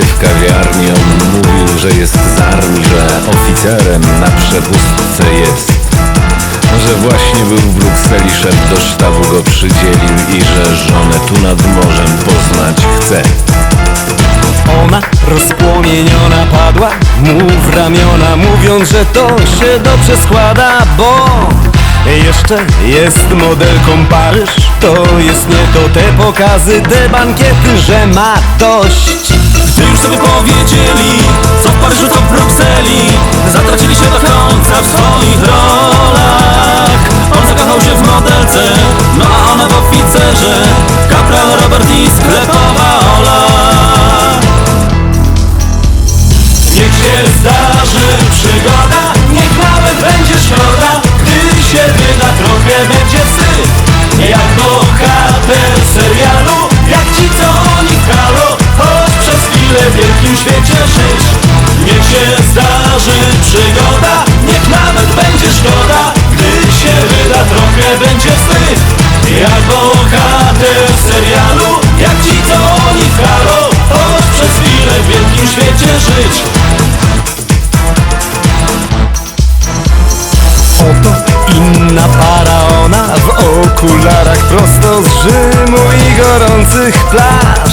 kawiarni On mówił, że jest z armii, że oficerem na przepustce jest. Że właśnie był w Brukseli, szef do sztabu go przydzielił I że żonę tu nad morzem poznać chce. Ona rozpłomieniona padła mu w ramiona Mówiąc, że to się dobrze składa, bo jeszcze jest modelką Paryż. To jest nie to te pokazy, te bankiety, że ma dość. Gdy już sobie powiedzieli, co w Paryżu, to w Brukseli Zatracili się do gorących plaż.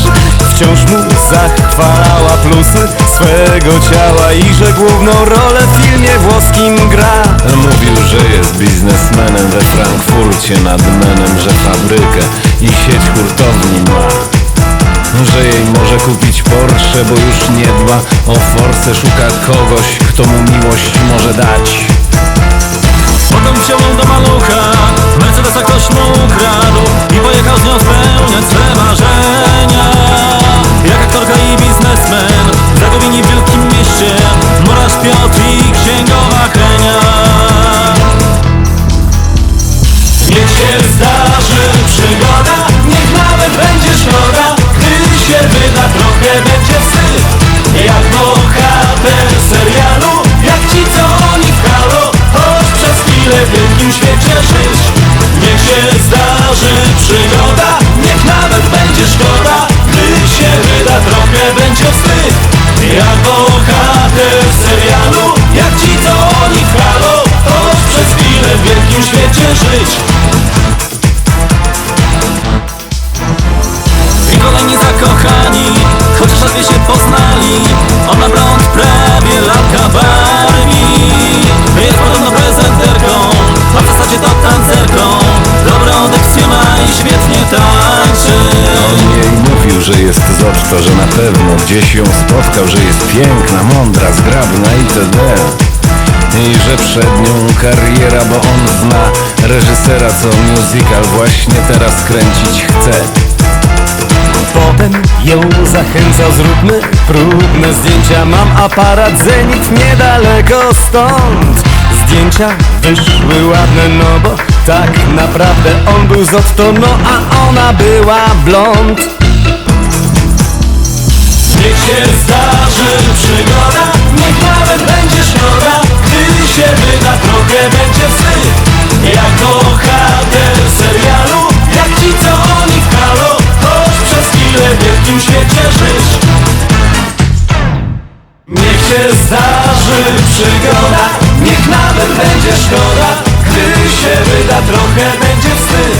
Wciąż mu zachwalała plusy swego ciała i że główną rolę w filmie włoskim gra. Mówił, że jest biznesmenem we Frankfurcie nad menem, że fabrykę i sieć hurtowni ma. Że jej może kupić Porsche, bo już nie dba o forsę Szuka kogoś, kto mu miłość może dać. Potem wziął do malucha Mercedesa ktoś mu ukradł I pojechał z nią spełniać chwilę w wielkim świecie żyć. I kolejni zakochani Chociaż ledwie się poznali Ona blond prawie latka Barbie Jest podobno prezenterką A w zasadzie to tancerką. Dobrą dykcję ma i świetnie tańczy. On jej mówił, że jest z że na pewno gdzieś ją spotkał Że jest piękna, mądra, zgrabna itd. I że przed nią kariera, bo on zna reżysera, co musical właśnie teraz kręcić chce. Potem ją zachęcał, zróbmy próbne zdjęcia. Mam aparat Zenit niedaleko stąd. Zdjęcia wyszły ładne, no bo tak naprawdę on był z Otto, no a ona była blond. Niech się zdarzy przygoda będzie wstyd Jak bohater serialu. Jak ci co oni w halo Choć przez chwilę w wielkim świecie żyć. Niech się zdarzy przygoda Niech nawet będzie szkoda Gdy się wyda trochę będzie wstyd